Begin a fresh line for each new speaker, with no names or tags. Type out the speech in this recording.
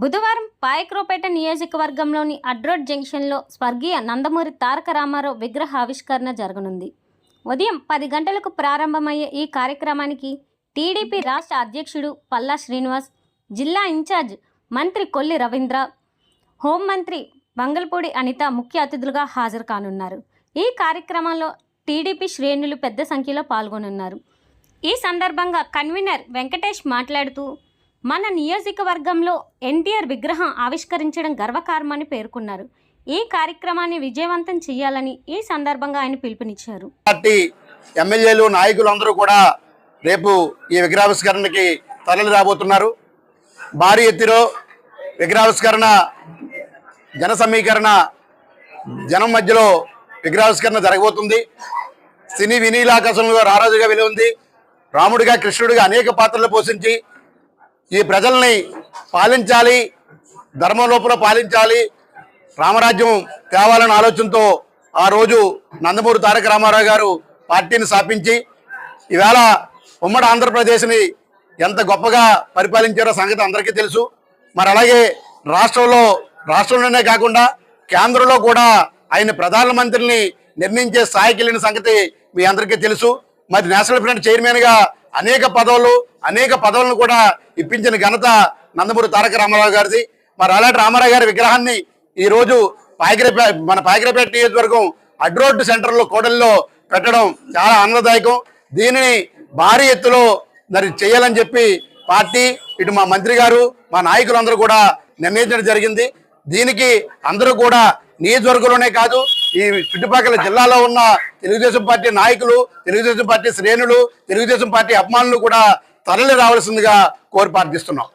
బుధవారం పాయక్రోపేట నియోజకవర్గంలోని అడ్రోడ్ జంక్షన్లో స్వర్గీయ నందమూరి తారక రామారావు విగ్రహ ఆవిష్కరణ జరగనుంది. ఉదయం పది గంటలకు ప్రారంభమయ్యే ఈ కార్యక్రమానికి టీడీపీ రాష్ట్ర అధ్యక్షుడు పల్లా శ్రీనివాస్ జిల్లా ఇన్ఛార్జ్ మంత్రి కొల్లి రవీంద్ర హోంమంత్రి మంగళపూడి అనిత ముఖ్య అతిథులుగా హాజరు కానున్నారు. ఈ కార్యక్రమంలో టీడీపీ శ్రేణులు పెద్ద సంఖ్యలో పాల్గొనున్నారు. ఈ సందర్భంగా కన్వీనర్ వెంకటేష్ మాట్లాడుతూ మన నియోజకవర్గంలో ఎన్టీఆర్ విగ్రహం ఆవిష్కరించడం గర్వకారణమని పేర్కొన్నారు. ఈ కార్యక్రమాన్ని విజయవంతం చేయాలని ఈ సందర్భంగా ఆయన పిలుపునిచ్చారు.
పార్టీ ఎమ్మెల్యేలు నాయకులందరూ కూడా రేపు ఈ విగ్రహావిష్కరణకి తరలి రాబోతున్నారు. భారీ ఎత్తులో విగ్రహావిష్కరణ జన సమీకరణ జనం మధ్యలో విగ్రహావిష్కరణ జరగబోతుంది. సినీ వినీలాకాశంలో రారాజుగా వెలి ఉంది రాముడిగా కృష్ణుడిగా అనేక పాత్రలు పోషించి ఈ ప్రజల్ని పాలించాలి ధర్మం లోపల పాలించాలి రామరాజ్యం తేవాలనే ఆలోచనతో ఆ రోజు నందమూరి తారక రామారావు గారు పార్టీని స్థాపించి ఈవేళ ఉమ్మడి ఆంధ్రప్రదేశ్ని ఎంత గొప్పగా పరిపాలించారో సంగతి అందరికీ తెలుసు. మరి అలాగే రాష్ట్రంలో రాష్ట్రంలోనే కాకుండా కేంద్రంలో కూడా ఆయన ప్రధానమంత్రిని నిర్ణయించే స్థాయికి వెళ్ళిన సంగతి మీ అందరికీ తెలుసు. మరి నేషనల్ ఫ్రంట్ చైర్మన్గా అనేక పదవులు అనేక పదవులను కూడా ఇప్పించిన ఘనత నందమూరి తారక రామారావు గారిది. మరి అలాంటి రామారావు గారి విగ్రహాన్ని ఈ రోజు మన పాయకరపేట నియోజకవర్గం అడ్రోడ్ సెంటర్లో కోడల్లో పెట్టడం చాలా ఆనందదాయకం. దీనిని భారీ ఎత్తులో మరి చేయాలని చెప్పి పార్టీ ఇటు మా మంత్రి గారు మా నాయకులందరూ కూడా నిర్ణయించడం జరిగింది. దీనికి అందరూ కూడా నియోజకవర్గంలోనే కాదు ఈ చుట్టుపక్కల జిల్లాలో ఉన్న తెలుగుదేశం పార్టీ నాయకులు తెలుగుదేశం పార్టీ శ్రేణులు తెలుగుదేశం పార్టీ అభిమానులు కూడా తరలి రావాల్సిందిగా కోరి ప్రార్థిస్తున్నాం.